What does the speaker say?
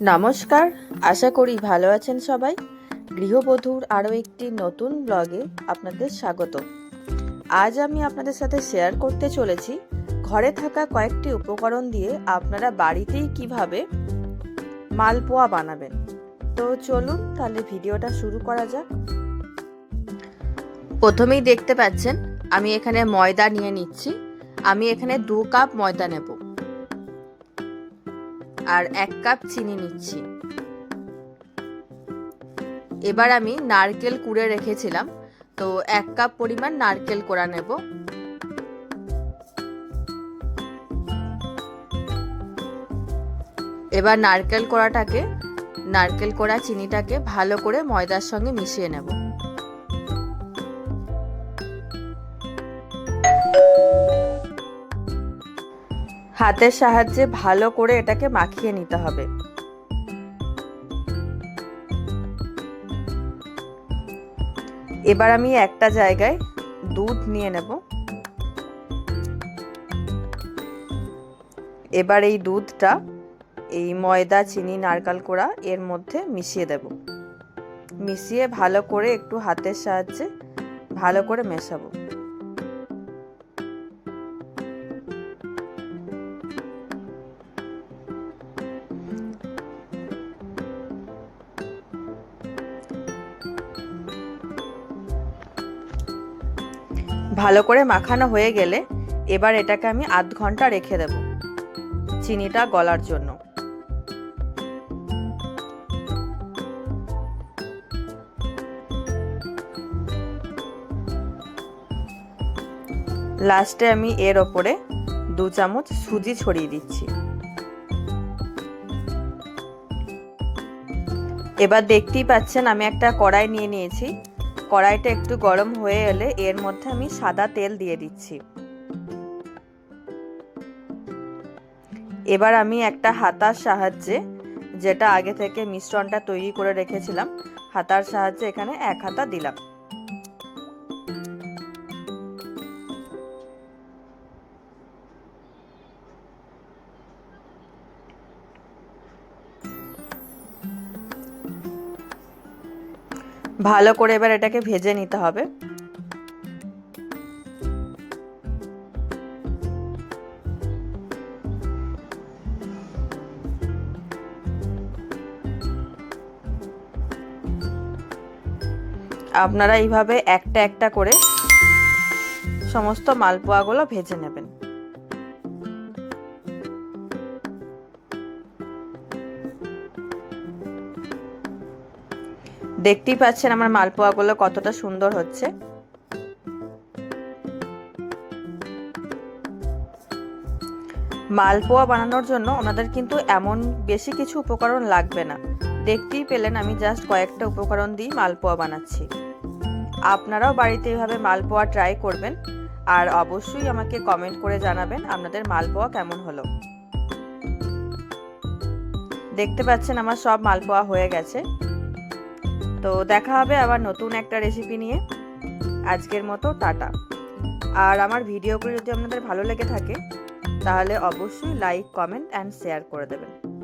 নমস্কার, আশা করি ভালো আছেন সবাই। গৃহবধূর আরও একটি নতুন ব্লগে আপনাদের স্বাগত। আজ আমি আপনাদের সাথে শেয়ার করতে চলেছি ঘরে থাকা কয়েকটি উপকরণ দিয়ে আপনারা বাড়িতেই কীভাবে মালপোয়া বানাবেন। তো চলুন তাহলে ভিডিওটা শুরু করা যাক। প্রথমেই দেখতে পাচ্ছেন, আমি এখানে ময়দা নিয়ে নিচ্ছি। আমি এখানে দু কাপ ময়দা নেব। আর এক কাপ চিনি নিচ্ছি। এবার আমি নারকেল কুড়ে রেখেছিলাম, তো এক কাপ পরিমাণ নারকেল কোড়া নেব। এবার নারকেল কোড়াটাকে, নারকেল কোড়া চিনিটাকে ভালো করে ময়দার সঙ্গে মিশিয়ে নেব। হাতের সাহায্যে ভালো করে এটাকে মাখিয়ে নিতে হবে। এবার আমি একটা জায়গায় দুধ নিয়ে নেব। এবার এই দুধটা এই ময়দা, চিনি, নারকেল কোড়া এর মধ্যে মিশিয়ে দেব। মিশিয়ে ভালো করে একটু হাতের সাহায্যে ভালো করে মেশাবো। ভালো করে মাখানো হয়ে গেলে এবার এটাকে আমি আধ ঘণ্টা রেখে দেব চিনিটা গলার জন্য। লাস্টে আমি এর ওপরে দু চামচ সুজি ছড়িয়ে দিচ্ছি। এবার দেখতেই পাচ্ছেন আমি একটা কড়াই নিয়ে নিয়েছি। কড়াইটা একটু গরম হয়ে এলে এর মধ্যে আমি সাদা তেল দিয়ে দিচ্ছি। এবার আমি একটা হাতার সাহায্যে যেটা আগে থেকে মিশ্রণটা তৈরি করে রেখেছিলাম, হাতার সাহায্যে এখানে এক হাতা দিলাম। ভালো করে এবার এটাকে ভেজে নিতে হবে। আপনারা এইভাবে একটা একটা করে সমস্ত মালপোয়াগুলো ভেজে নেবেন। দেখতেই পাচ্ছেন আমার মালপোয়াগুলো কতটা সুন্দর হচ্ছে। মালপোয়া বানানোর জন্য ওনাদের কিন্তু এমন বেশি কিছু উপকরণ লাগবে না। দেখতেই পেলেন আমি জাস্ট কয়েকটা উপকরণ দিয়ে মালপোয়া বানাচ্ছি। আপনারাও বাড়িতে এইভাবে মালপোয়া ট্রাই করবেন আর অবশ্যই আমাকে কমেন্ট করে জানাবেন আপনাদের মালপোয়া কেমন হলো। দেখতে পাচ্ছেন আমার সব মালপোয়া হয়ে গেছে। তো দেখা হবে আবার নতুন একটা রেসিপি নিয়ে। আজকের মতো টাটা। আর আমার ভিডিওগুলো যদি আপনাদের ভালো লেগে থাকে, তাহলে অবশ্যই লাইক কমেন্ট অ্যান্ড শেয়ার করে দেবেন।